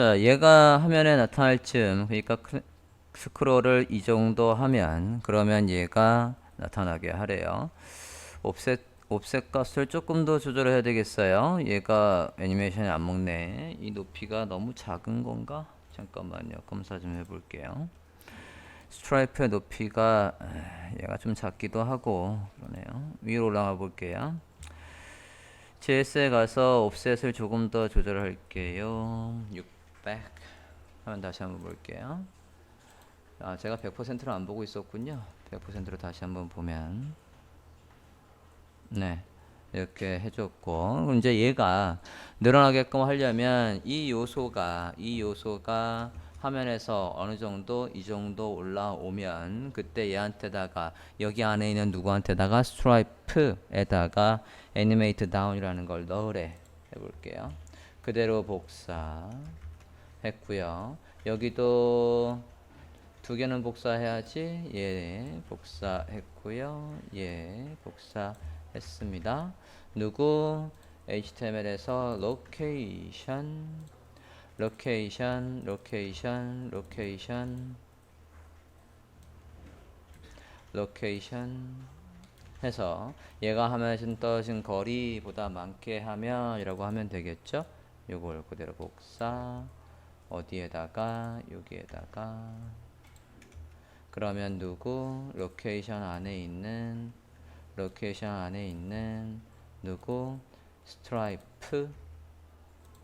자, 얘가 화면에 나타날 쯤, 그러니까 크- 스크롤을 이 정도 하면, 그러면 얘가 나타나게 하래요. 옵셋, 옵셋 값을 조금 더 조절을 해야 되겠어요. 얘가 애니메이션이 안 먹네. 이 높이가 너무 작은 건가? 잠깐만요. 검사 좀 해볼게요. 스트라이프의 높이가 에, 얘가 좀 작기도 하고 그러네요. 위로 올라가 볼게요. JS에 가서 옵셋을 조금 더 조절할게요. 600 하면 다시 한번 볼게요. 아, 제가 100%로 안 보고 있었군요. 100%로 다시 한번 보면 네. 이렇게 해줬고 이제 얘가 늘어나게끔 하려면 이 요소가 이 요소가 화면에서 어느 정도 이 정도 올라오면 그때 얘한테다가 여기 안에 있는 누구한테다가 스트라이프에다가 애니메이트 다운이라는 걸 넣으래 해볼게요 그대로 복사 했고요. 여기도 두 개는 복사해야지 예 복사했고요. 예 복사했습니다. 누구? HTML에서 location location location location location 해서 얘가 하면 떠진 거리보다 많게 하면 이라고 하면 되겠죠? 요걸 그대로 복사 어디에다가? 여기에다가? 그러면 누구? 로케이션 안에 있는 로케이션 안에 있는 누구? 스트라이프?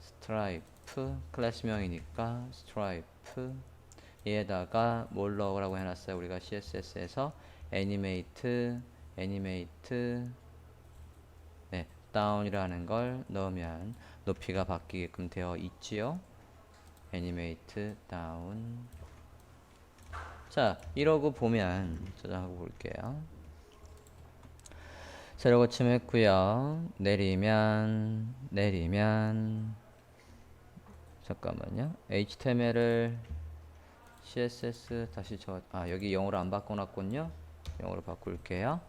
스트라이프? 클래스명이니까 스트라이프. 얘에다가 뭘 넣으라고 해놨어요? 우리가 CSS에서 애니메이트 애니메이트. 네 다운이라는 걸 넣으면 높이가 바뀌게끔 되어 있지요 애니메이트 다운. 자 이러고 보면 저장하고 볼게요. 새로 고침했고요. 내리면 내리면. 잠깐만요. HTML을 CSS 다시 저아 여기 0으로 안 바꿔놨군요 0으로 바꿀게요.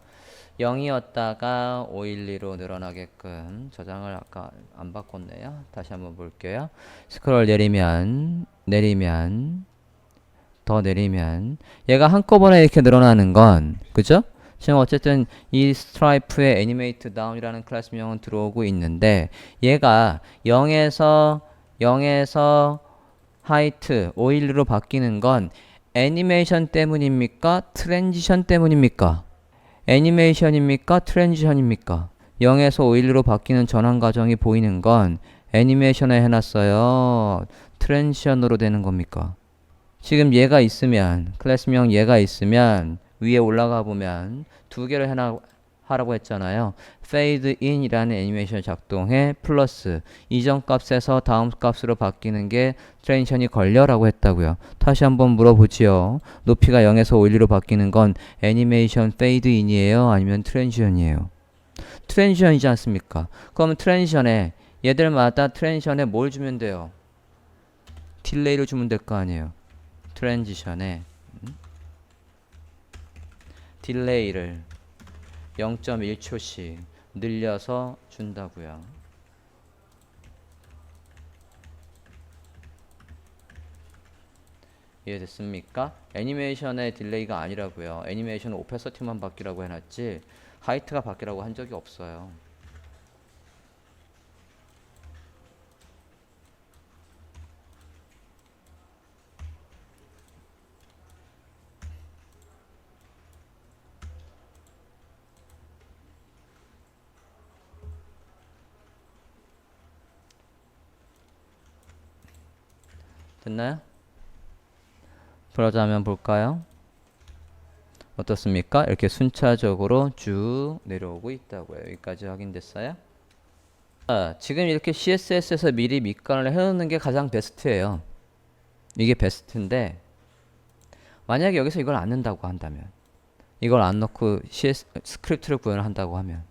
0이었다가 512로 늘어나게끔 저장을 아까 안 바꿨네요. 다시 한번 볼게요. 스크롤 내리면 내리면 더 내리면. 얘가 한꺼번에 이렇게 늘어나는 건 그죠? 지금 어쨌든 이 스트라이프의 애니메이트 다운이라는 클래스 명은 들어오고 있는데 얘가 0에서 0에서 하이트 512로 바뀌는 건 애니메이션 때문입니까? 트랜지션 때문입니까? 애니메이션입니까? 트랜지션입니까? 0에서 512로 바뀌는 전환 과정이 보이는 건 애니메이션에 해놨어요. 트랜지션으로 되는 겁니까? 지금 얘가 있으면 클래스명 얘가 있으면 위에 올라가 보면 두 개를 해나 하라고 했잖아요. fade in이라는 애니메이션 작동해 플러스 이전 값에서 다음 값으로 바뀌는 게 트랜지션이 걸려라고 했다고요. 다시 한번 물어보지요. 높이가 0에서 512로 바뀌는 건 애니메이션 fade in이에요? 아니면 트랜지션이에요? 트랜지션이지 않습니까? 그러면 트랜지션에 얘들마다 트랜지션에 뭘 주면 돼요? 딜레이를 주면 될 거 아니에요. 트랜지션에 음? 딜레이를 0.1초씩 늘려서 준다고요. 이해됐습니까? 애니메이션의 딜레이가 아니라고요. 애니메이션은 오페서티만 바뀌라고 해놨지 하이트가 바뀌라고 한 적이 없어요. 됐나요? 브라우저 화면 볼까요? 어떻습니까? 이렇게 순차적으로 쭉 내려오고 있다고요. 여기까지 확인됐어요? 자, 지금 이렇게 CSS에서 미리 밑간을 해놓는 게 가장 베스트예요. 이게 베스트인데 만약에 여기서 이걸 안 넣는다고 한다면 이걸 안 넣고 CS 스크립트를 구현을 한다고 하면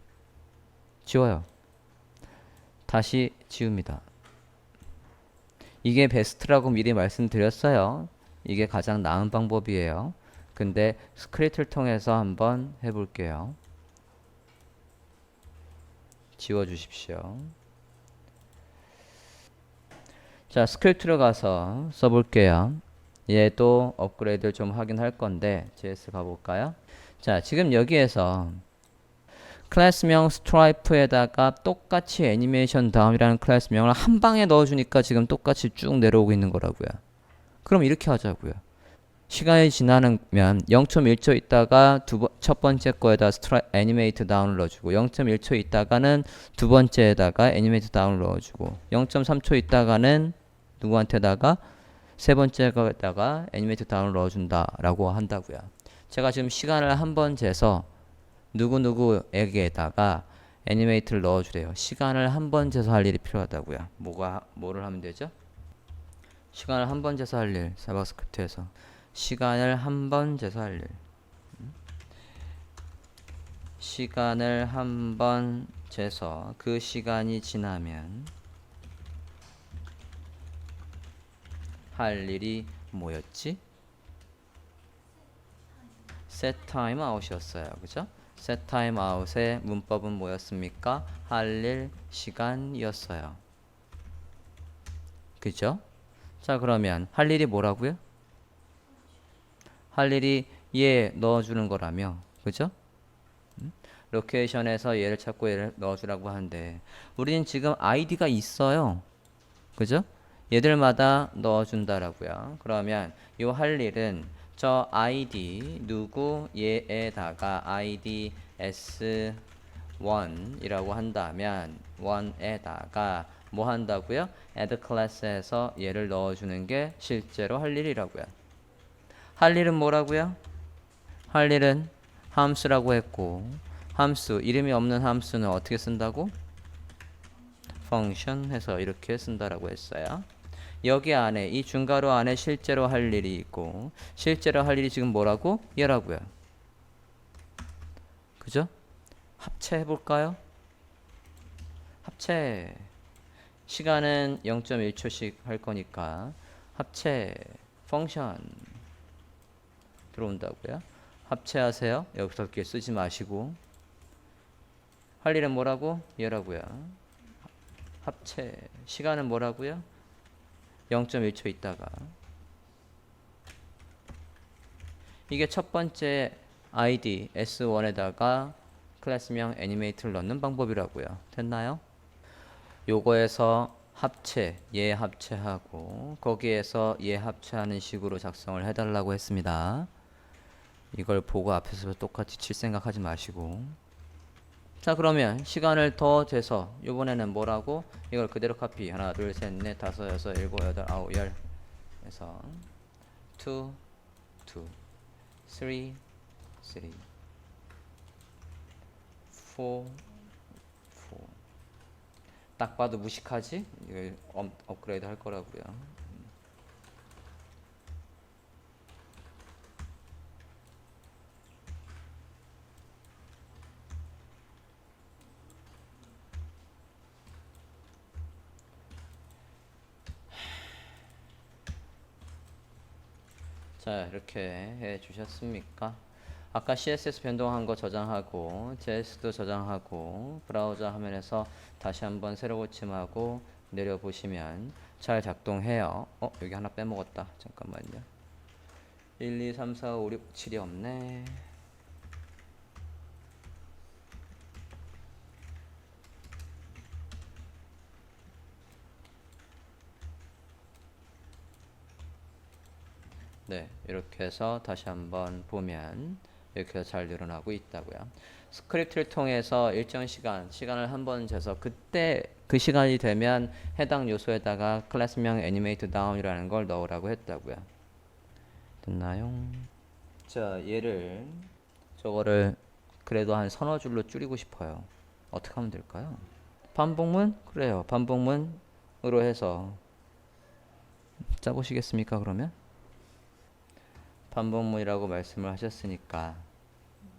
지워요. 다시 지웁니다. 이게 베스트라고 미리 말씀드렸어요. 이게 가장 나은 방법이에요. 근데 스크립트를 통해서 한번 해볼게요. 지워 주십시오. 자, 스크립트로 가서 써볼게요. 얘도 업그레이드를 좀 하긴 할 건데 JS 가볼까요? 자, 지금 여기에서 클래스명 스트라이프에다가 똑같이 애니메이션 다음이라는 클래스명을 한 방에 넣어주니까 지금 똑같이 쭉 내려오고 있는 거라고요. 그럼 이렇게 하자고요. 시간이 지나면 0.1초 있다가 두 번, 첫 번째 거에다 스트라 애니메이트 다운을 넣어주고 0.1초 있다가는 두 번째에다가 애니메이트 다운을 넣어주고 0.3초 있다가는 누구한테다가 세 번째 거에다가 애니메이트 다운을 넣어준다라고 한다고요. 제가 지금 시간을 한 번 재서 누구누구에게다가 애니메이트를 넣어주래요. 시간을 한 번 재서 할 일이 필요하다고요. 뭐가 뭐를 하면 되죠? 시간을 한 번 재서 할 일, 자바스크립트에서 시간을 한 번 재서 할 일. 음? 시간을 한 번 재서 그 시간이 지나면 할 일이 뭐였지? set out이었어요. 그죠? Time out의 문법은 뭐였습니까? 할 일 시간이었어요. 그죠? 자, 그러면 할 일이 뭐라고요? 할 일이 얘 넣어주는 거라며. 그죠? 음? 로케이션에서 얘를 찾고 얘를 넣어주라고 하는데 우리는 지금 아이디가 있어요. 그죠? 얘들마다 넣어준다라고요. 그러면 이 할 일은 저 아이디 누구 얘에다가 아이디 s1 이라고 한다면 1에다가 뭐 한다고요? add class에서 얘를 넣어주는 게 실제로 할 일이라고요. 할 일은 뭐라고요? 할 일은 함수라고 했고 함수 이름이 없는 함수는 어떻게 쓴다고? function 해서 이렇게 쓴다라고 했어요. 여기 안에 이 중괄호 안에 실제로 할 일이 있고 실제로 할 일이 지금 뭐라고? 얘라고요. 그죠? 합체해 볼까요? 합체 시간은 0.1초씩 할 거니까 합체 펑션 들어온다고요. 합체하세요. 여기서 이렇게 쓰지 마시고 할 일은 뭐라고? 얘라고요. 합체 시간은 뭐라고요? 0.1초 있다가 이게 첫 번째 id s1에다가 클래스명 애니메이트를 넣는 방법이라고요. 됐나요? 요거에서 합체, 얘 합체하고 거기에서 얘 합체하는 식으로 작성을 해달라고 했습니다. 이걸 보고 앞에서 똑같이 칠 생각하지 마시고 자 그러면 시간을 더 재서 이번에는 뭐라고 이걸 그대로 카피 하나 둘 셋 넷 다섯 여섯 일곱 여덟 아홉 열 해서 2 2 3 3 4 4딱 봐도 무식하지? 업, 업그레이드 할 거라고요. 자 이렇게 해 주셨습니까? 아까 CSS 변동한 거 저장하고 JS도 저장하고 브라우저 화면에서 다시 한번 새로 고침하고 내려보시면 잘 작동해요. 어 여기 하나 빼먹었다. 잠깐만요. 1, 2, 3, 4, 5, 6, 7이 없네. 네, 이렇게 해서 다시 한번 보면 이렇게 잘 늘어나고 있다고요. 스크립트를 통해서 일정 시간, 시간을 한 번 재서 그때 그 시간이 되면 해당 요소에다가 클래스명 애니메이트 다운이라는 걸 넣으라고 했다고요. 됐나요? 자, 얘를 저거를 그래도 한 서너 줄로 줄이고 싶어요. 어떻게 하면 될까요? 반복문? 그래요. 반복문으로 해서 짜보시겠습니까, 그러면? 반복문이라고 말씀을 하셨으니까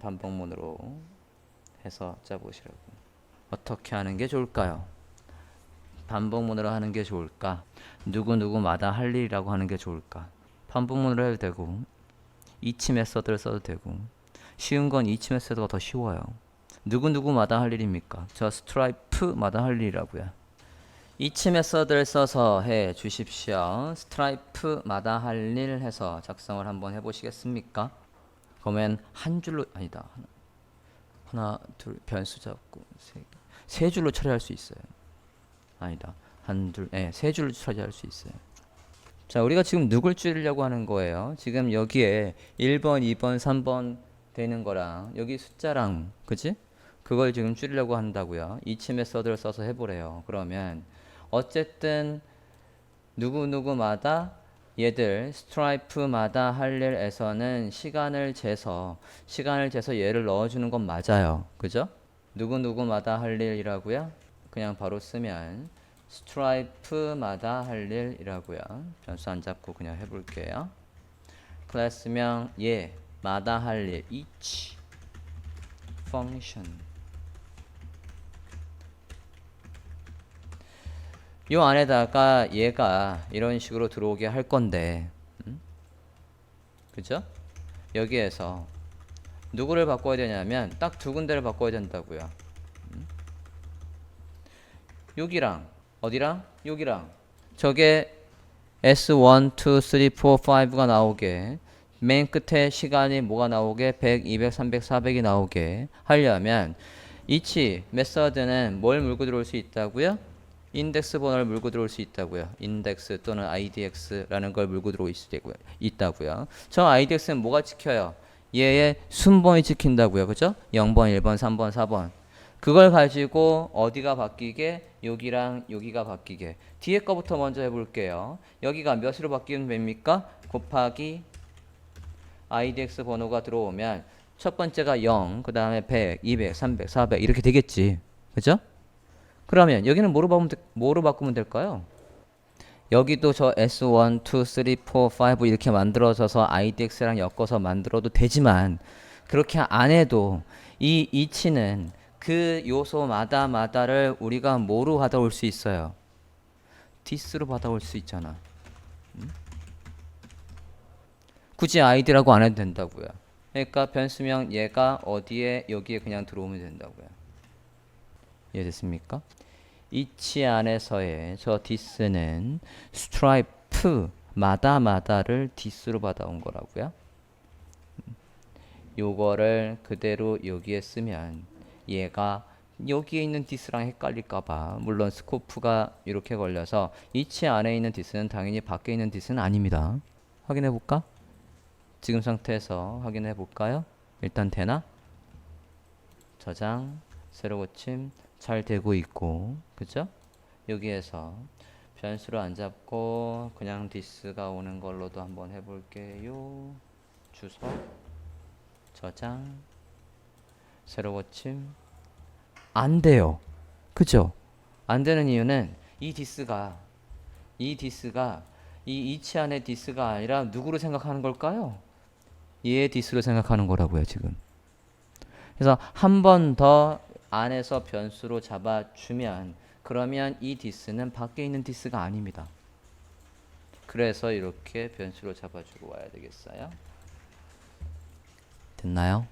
반복문으로 해서 짜보시라고. 어떻게 하는 게 좋을까요? 반복문으로 하는 게 좋을까? 누구누구마다 할 일이라고 하는 게 좋을까? 반복문으로 해도 되고 이치 메서드를 써도 되고 쉬운 건 이치 메서드가 더 쉬워요. 누구누구마다 할 일입니까? 저 스트라이프마다 할 일이라고요. 이치 메서드를 써서 해 주십시오. 스트라이프마다 할 일 해서 작성을 한번 해보시겠습니까? 그러면 한 줄로 아니다. 하나, 둘 변수 잡고 세, 세 줄로 처리할 수 있어요. 아니다. 한 둘, 예, 세 줄로 처리할 수 있어요. 자, 우리가 지금 누굴 줄이려고 하는 거예요? 지금 여기에 1번, 2번, 3번 되는 거랑 여기 숫자랑 그지? 그걸 지금 줄이려고 한다고요. 이치 메서드를 써서 해보래요. 그러면 어쨌든 누구누구마다 얘들 스트라이프마다 할 일에서는 시간을 재서 시간을 재서 얘를 넣어주는 건 맞아요. 그죠? 누구누구마다 할 일이라고요? 그냥 바로 쓰면 스트라이프마다 할 일이라고요. 변수 안 잡고 그냥 해볼게요. 클래스명 얘 마다 할 일 each function 요 안에다가 얘가 이런 식으로 들어오게 할 건데 음? 그죠? 여기에서 누구를 바꿔야 되냐면 딱 두 군데를 바꿔야 된다고요 음? 여기랑 어디랑? 여기랑 저게 S1, 2, 3, 4, 5가 나오게 맨 끝에 시간이 뭐가 나오게 100, 200, 300, 400이 나오게 하려면 이치 메서드는 뭘 물고 들어올 수 있다고요? 인덱스 번호를 물고 들어올 수 있다고요. 인덱스 또는 IDX라는 걸 물고 들어올 수 있다고요. 있다고요. 저 IDX는 뭐가 지켜요? 얘의 순번이 지킨다고요. 그죠? 0번, 1번, 3번, 4번. 그걸 가지고 어디가 바뀌게? 여기랑 여기가 바뀌게. 뒤에 거부터 먼저 해볼게요. 여기가 몇으로 바뀌면 됩니까? 곱하기 IDX 번호가 들어오면 첫 번째가 0, 그 다음에 100, 200, 300, 400 이렇게 되겠지. 그죠? 그러면 여기는 뭐로 바꾸면, 될- 뭐로 바꾸면 될까요? 여기도 저 S1, 2, 3, 4, 5 이렇게 만들어져서 IDX랑 엮어서 만들어도 되지만 그렇게 안 해도 이 이치는 그 요소마다 마다를 우리가 뭐로 받아올 수 있어요? 디스로 받아올 수 있잖아. 음? 굳이 아이디라고 안 해도 된다고요. 그러니까 변수명 얘가 어디에 여기에 그냥 들어오면 된다고요. 이해됐습니까? 이치 안에서의 저 디스는 스트라이프 마다마다를 디스로 받아온 거라고요. 음. 요거를 그대로 여기에 쓰면 얘가 여기에 있는 디스랑 헷갈릴까봐 물론 스코프가 이렇게 걸려서 이치 안에 있는 디스는 당연히 밖에 있는 디스는 아닙니다. 확인해 볼까? 지금 상태에서 확인해 볼까요? 일단 되나? 저장, 새로 고침 잘 되고 있고, 그죠? 여기에서 변수를 안 잡고 그냥 디스가 오는 걸로도 한번 해볼게요. 주소, 저장, 새로 고침 안 돼요. 그죠? 안 되는 이유는 이 디스가 이 디스가 이 이치 안의 디스가 아니라 누구로 생각하는 걸까요? 얘의 디스로 생각하는 거라고요, 지금. 그래서 한 번 더 안에서 변수로 잡아주면 그러면 이 디스는 밖에 있는 디스가 아닙니다. 그래서 이렇게 변수로 잡아주고 와야 되겠어요. 됐나요?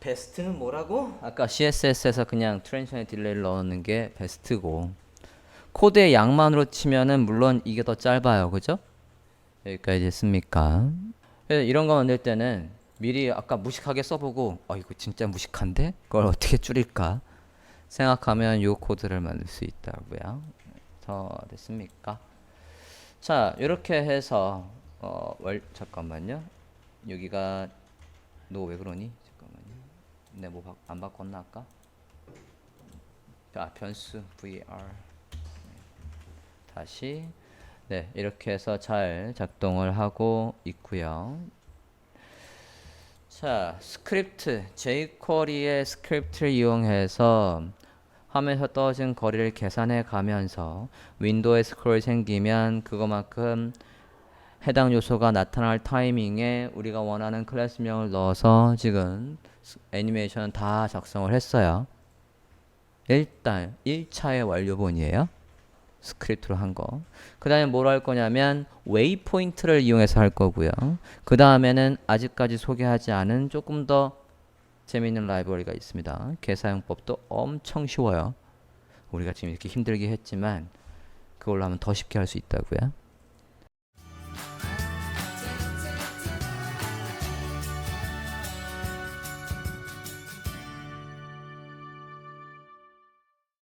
베스트는 뭐라고? 아까 CSS에서 그냥 트랜지션의 딜레이를 넣는 게 베스트고 코드의 양만으로 치면은 물론 이게 더 짧아요. 그죠? 여기까지? 그래서 이런 거 만들 때는 미리 아까 무식하게 써보고 어 이거 진짜 무식한데? 그걸 어떻게 줄일까? 생각하면 요 코드를 만들 수 있다고요. 더 됐습니까? 자 이렇게 해서 어, 월 잠깐만요. 여기가 너 왜 그러니? 잠깐만요. 내뭐 안 바꿨나 아까? 아 변수 var 다시 네 이렇게 해서 잘 작동을 하고 있고요. 자 스크립트 jQuery의 스크립트를 이용해서 화면에서 떨어진 거리를 계산해 가면서 윈도우에 스크롤 생기면 그거만큼 해당 요소가 나타날 타이밍에 우리가 원하는 클래스명을 넣어서 지금 스- 애니메이션 다 작성을 했어요. 일단 1차의 완료본이에요. 스크립트로 한 거. 그 다음에 뭘 할 거냐면 웨이포인트를 이용해서 할 거고요. 그 다음에는 아직까지 소개하지 않은 조금 더 재미있는 라이브러리가 있습니다. 개사용법도 엄청 쉬워요. 우리가 지금 이렇게 힘들게 했지만 그걸로 하면 더 쉽게 할 수 있다고요.